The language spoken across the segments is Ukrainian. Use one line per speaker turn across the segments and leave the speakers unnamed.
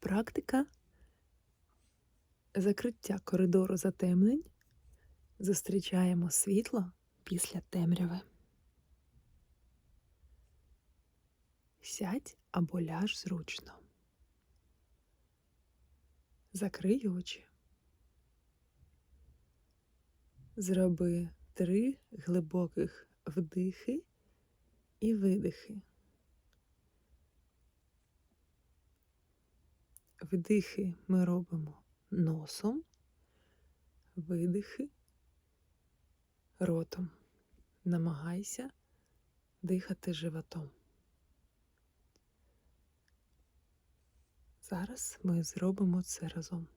Практика закриття коридору затемнень. Зустрічаємо світло після темряви. Сядь або ляж зручно. Закрий очі. Зроби три глибоких вдихи і видихи. Вдихи ми робимо носом, видихи ротом. Намагайся дихати животом. Зараз ми зробимо це разом.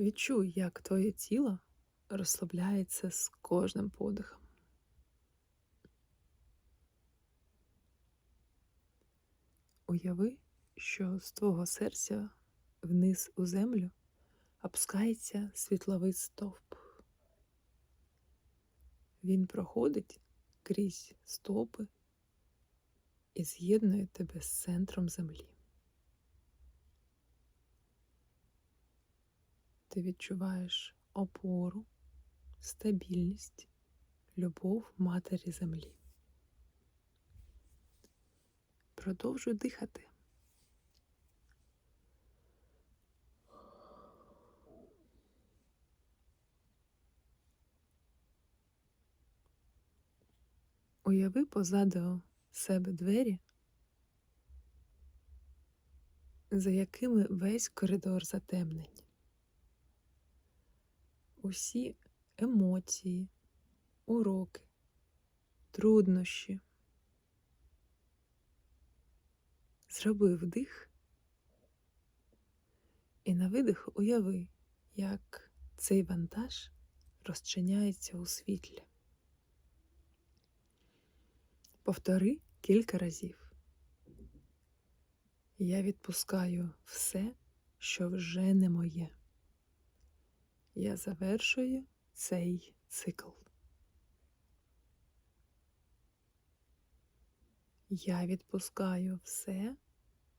Відчуй, як твоє тіло розслабляється з кожним подихом. Уяви, що з твого серця вниз у землю опускається світловий стовп. Він проходить крізь стопи і з'єднує тебе з центром землі. Ти відчуваєш опору, стабільність, любов Матері Землі. Продовжуй дихати. Уяви позаду себе двері, за якими весь коридор затемнень. Усі емоції, уроки, труднощі. Зроби вдих і на видих уяви, як цей вантаж розчиняється у світлі. Повтори кілька разів. Я відпускаю все, що вже не моє. Я завершую цей цикл. Я відпускаю все,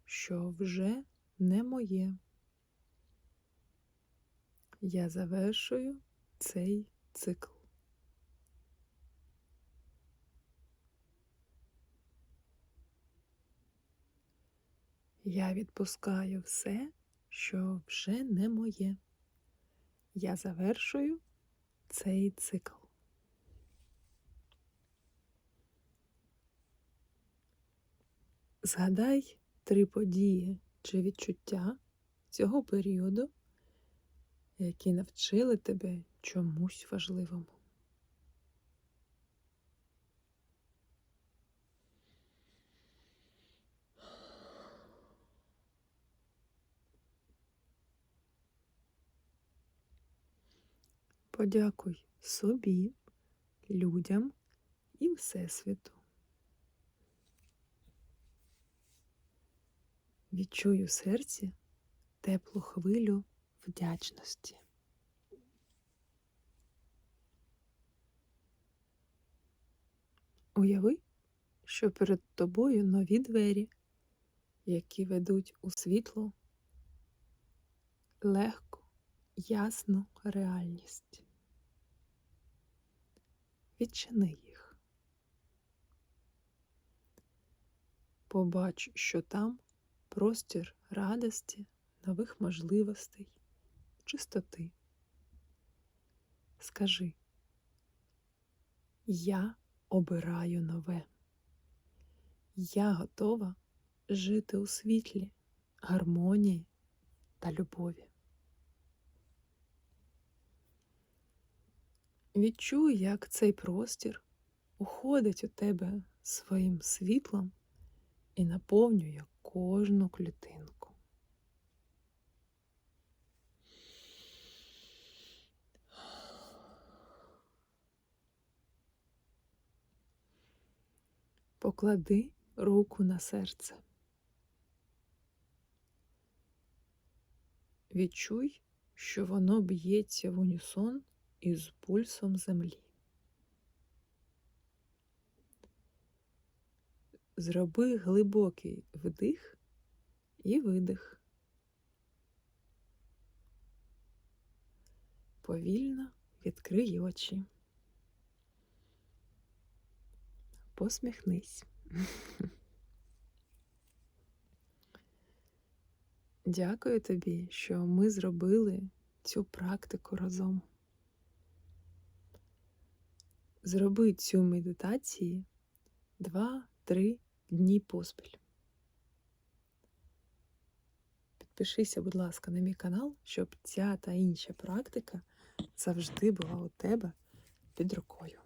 що вже не моє. Я завершую цей цикл. Я відпускаю все, що вже не моє. Я завершую цей цикл. Згадай три події чи відчуття цього періоду, які навчили тебе чомусь важливому. Подякуй собі, людям і Всесвіту. Відчуй у серці теплу хвилю вдячності. Уяви, що перед тобою нові двері, які ведуть у світло легко, ясну реальність. Відчини їх. Побач, що там простір радості, нових можливостей, чистоти. Скажи, я обираю нове. Я готова жити у світлі, гармонії та любові. Відчуй, як цей простір уходить у тебе своїм світлом і наповнює кожну клітинку. Поклади руку на серце. Відчуй, що воно б'ється в унісон із пульсом землі. Зроби глибокий вдих і видих. Повільно відкрий очі. Посміхнись. Дякую тобі, що ми зробили цю практику разом. Зроби цю медитацію два-три дні поспіль. Підпишися, будь ласка, на мій канал, щоб ця та інша практика завжди була у тебе під рукою.